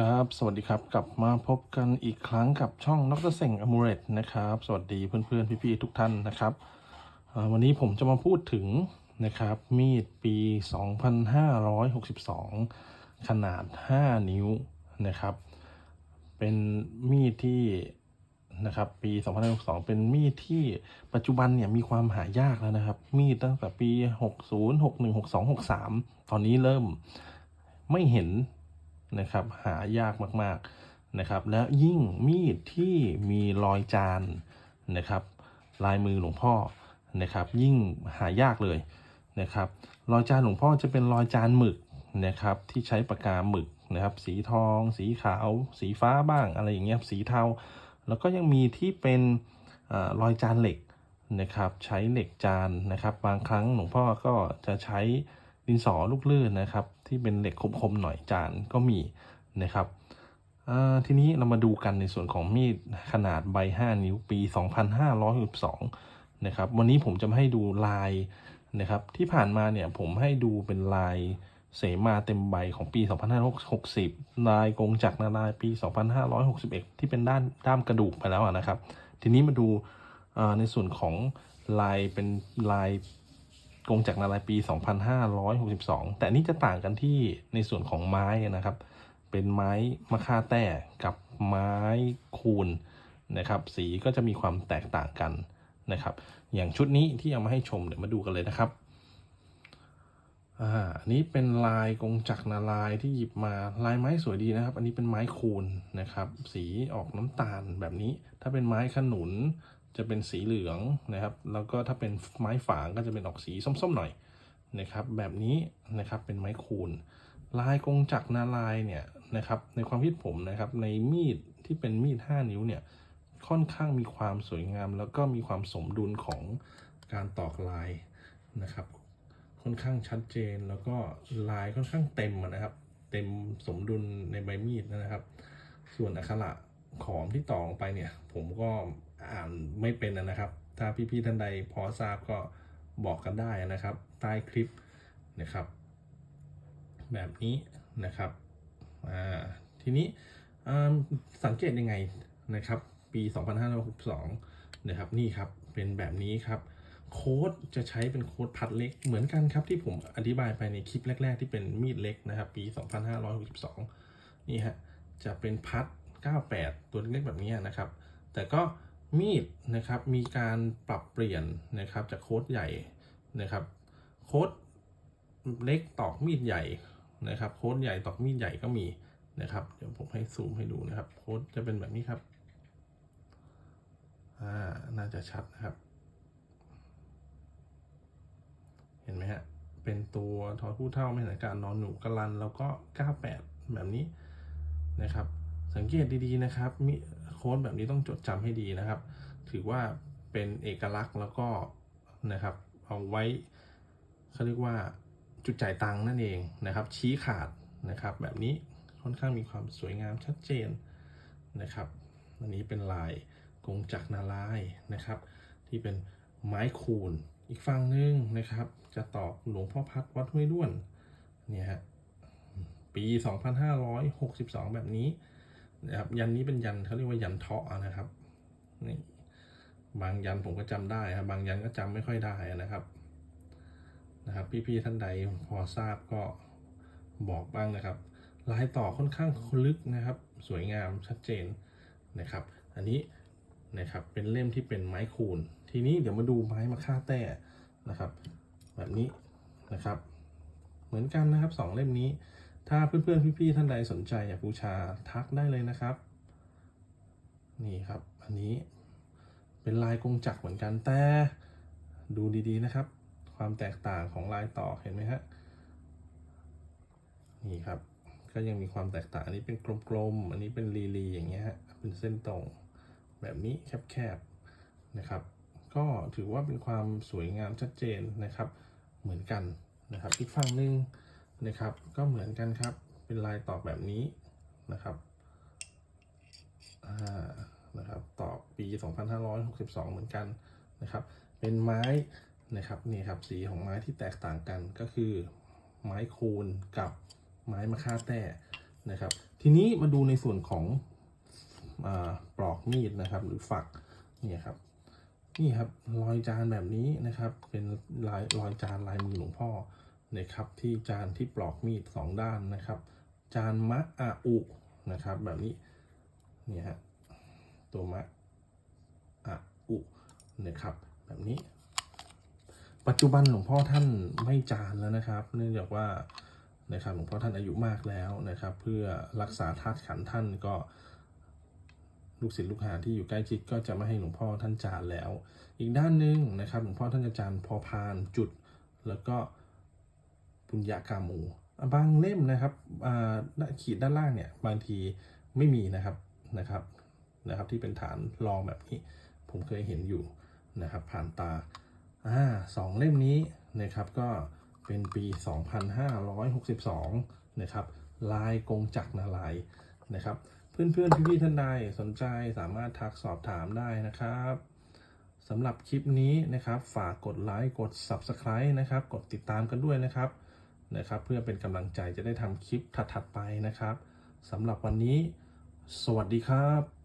ครับ สวัสดีครับ กลับมาพบกันอีกครั้งกับช่องนกเซ็งอมูเรตนะครับ สวัสดีเพื่อนๆ พี่ๆ ทุกท่านนะครับ วันนี้ผมจะมาพูดถึงนะครับ มีดปี 2562 ขนาด 5 นิ้วนะครับ เป็นมีดที่นะครับ ปี 2562 เป็นมีดที่ปัจจุบันเนี่ยมีความหายากแล้วนะครับ มีดตั้งแต่ปี 60 61 62 63 ตอนนี้เริ่มไม่เห็น นะครับ หายากมากๆนะครับ แล้วยิ่งมีดที่มีรอยจานนะครับ ลายมือหลวงพ่อนะครับ ยิ่งหายากเลยนะครับ รอยจานหลวงพ่อจะเป็นรอยจานหมึกนะครับ ที่ใช้ปากกาหมึกนะครับ สีทอง สีขาว สีฟ้าบ้างอะไรอย่างเงี้ยสีเทา แล้วก็ยังมีที่เป็นอรอยจานเหล็กนะครับ ใช้เหล็กจานนะครับ บางครั้งหลวงพ่อก็จะใช้ดินสอลูกลื่นนะครับ ที่เป็นเหล็กคมๆหน่อยจานก็มีนะครับทีนี้เรามาดูกันในส่วนของมีดขนาดใบ 5 นิ้วปี 2562นะครับวันนี้ผมจะมาให้ดูลายนะครับที่ผ่านมาเนี่ยผมให้ดูเป็นลายเสมาเต็มใบของปี 2560 ลายกงจักรนาลายปี 2561 ที่เป็นด้านด้ามกระดูกไปแล้วนะครับ ทีนี้มาดูในส่วนของลายเป็นลาย กงจักรนาลายปี 2562 แต่นี่จะต่างกันที่ในส่วนของไม้นะครับ เป็นไม้มะค่าแต้กับไม้คูนนะครับ สีก็จะมีความแตกต่างกันนะครับ อย่างชุดนี้ที่เอามาให้ชมเดี๋ยวมาดูกันเลยนะครับอ่าอันนี้เป็นลายกงจักรนาลายที่หยิบมาลายไม้สวยดีนะครับ อันนี้เป็นไม้คูนนะครับ สีออกน้ำตาลแบบนี้ ถ้าเป็นไม้ขนุน จะเป็นสีเหลืองนะครับ แล้วก็ถ้าเป็นไม้ฝางก็จะเป็นออกสีส้มๆหน่อยนะครับ แบบนี้นะครับเป็นไม้คูนลายกงจักรนาลายเนี่ยนะครับ ในความคิดผมนะครับ ในมีดที่เป็นมีด 5 นิ้วเนี่ย ค่อนข้างมีความสวยงาม แล้วก็มีความสมดุลของการตอกลายนะครับ ค่อนข้างชัดเจนแล้วก็ลายค่อนข้างเต็มนะครับ เต็มสมดุลในใบมีดนะครับ ส่วนอักขระขอมที่ต่อลงไปเนี่ย ผมก็ อ่านไม่เป็นนะครับ ถ้าพี่ๆท่านใดพอทราบก็บอกกันได้นะครับ ใต้คลิปนะครับ แบบนี้นะครับทีนี้สังเกตยังไงนะครับ ปี 2562นะครับนี่ครับเป็นแบบนี้ครับ โค้ดจะใช้เป็นโค้ดพัดเล็กเหมือนกันครับที่ผมอธิบายไปในคลิปแรก ๆ ที่เป็นมีดเล็กนะครับ ปี 2562 นี่ฮะจะเป็นพัด 98 ตัวเล็กแบบนี้นะครับ แต่ก็ มีดนะครับมีการปรับเปลี่ยนนะครับจากโค้ดใหญ่นะครับโค้ดเล็กตอกมีดใหญ่นะครับโค้ดใหญ่ตอกมีดใหญ่ก็มีนะครับเดี๋ยวผมให้ซูมให้ดูนะครับโค้ดจะเป็นแบบนี้ครับอ่าน่าจะชัดนะครับ เห็นไหมฮะเป็นตัวทอผู้เท่าไม่หันการนอนหนูกระลัน แล้วก็ 98 แบบนี้นะครับ สังเกตดีๆนะครับมีโค้ดแบบนี้ต้องจดจำให้ดีนะครับ ถือว่าเป็นเอกลักษณ์แล้วก็นะครับเอาไว้เขาเรียกว่าจุดจ่ายตังค์นั่นเองนะครับ ชี้ขาดนะครับ แบบนี้ค่อนข้างมีความสวยงามชัดเจนนะครับอันนี้เป็นลายกงจักรนาลายนะครับ ที่เป็นไม้คูนอีกฝั่งหนึ่งนะครับ จะตอกหลวงพ่อพัดวัดห้วยด้วนเนี่ยฮะปี 2562 แบบนี้ นะครับยันนี้เป็นยันเขาเรียกว่ายันเทาะนะครับนี่บางยันผมก็จำได้ครับ บางยันก็จำไม่ค่อยได้นะครับนะครับ พี่ๆท่านใดพอทราบก็บอกบ้างนะครับลายต่อค่อนข้างลึกนะครับ สวยงามชัดเจนนะครับ อันนี้นะครับเป็นเล่มที่เป็นไม้คูนทีนี้เดี๋ยวมาดูไม้มะค่าแต้นะครับ แบบนี้นะครับ เหมือนกันนะครับสองเล่มนี้ ถ้าเพื่อนๆพี่ๆท่านใดสนใจอยากบูชาทักได้เลยนะครับ นี่ครับ อันนี้เป็นลายกงจักรเหมือนกันแต่ดูดีๆนะครับ ความแตกต่างของลายต่อเห็นไหมฮะนี่ครับ ก็ยังมีความแตกต่างอันนี้เป็นกลมๆอันนี้เป็นรีๆอย่างเงี้ยฮะเป็นเส้นตรงแบบนี้แคบๆนะครับ ก็ถือว่าเป็นความสวยงามชัดเจนนะครับ เหมือนกันนะครับอีกฝั่งหนึ่ง นะครับ ก็เหมือนกันครับ เป็นลายตอกแบบนี้นะครับอ่านะครับตอกปี 2562 เหมือนกันนะครับ เป็นไม้นะครับนี่ครับสีของไม้ที่แตกต่างกันก็คือไม้คูนกับไม้มะค่าแต้นะครับ ทีนี้มาดูในส่วนของอปลอกมีดนะครับ หรือฝักนี่ครับนี่ครับรอยจานแบบนี้นะครับ เป็นลายรอยจานลายมือหลวงพ่อ นะครับที่จานที่ปลอกมีดสองด้านนะครับ จานมะอาอุนะครับแบบนี้เนี่ยฮะตัวมะอาอุนะครับแบบนี้ ปัจจุบันหลวงพ่อท่านไม่จานแล้วนะครับ เนื่องจากว่านะครับหลวงพ่อท่านอายุมากแล้วนะครับ เพื่อรักษาธาตุขันท่านก็ลูกศิษย์ลูกหาที่อยู่ใกล้ชิดก็จะไม่ให้หลวงพ่อท่านจานแล้ว อีกด้านหนึ่งนะครับหลวงพ่อท่านจะจานพอพานจุดแล้วก็ ปุญญากามู บางเล่มนะครับขีดด้านล่างเนี่ยบางทีไม่มีนะครับนะครับนะครับ ที่เป็นฐานรองแบบนี้ ผมเคยเห็นอยู่นะครับ ผ่านตาอ่าสองเล่มนี้นะครับก็เป็นปี 2562 นะครับ ลายกงจักรนาลายนะครับ เพื่อนๆพี่ๆท่านใดสนใจสามารถทักสอบถามได้นะครับสำหรับคลิปนี้นะครับ ฝากกดไลค์กด Subscribe นะครับ กดติดตามกันด้วยนะครับ นะครับ เพื่อเป็นกำลังใจจะได้ทำคลิปถัดๆไปนะครับสำหรับวันนี้ สวัสดีครับ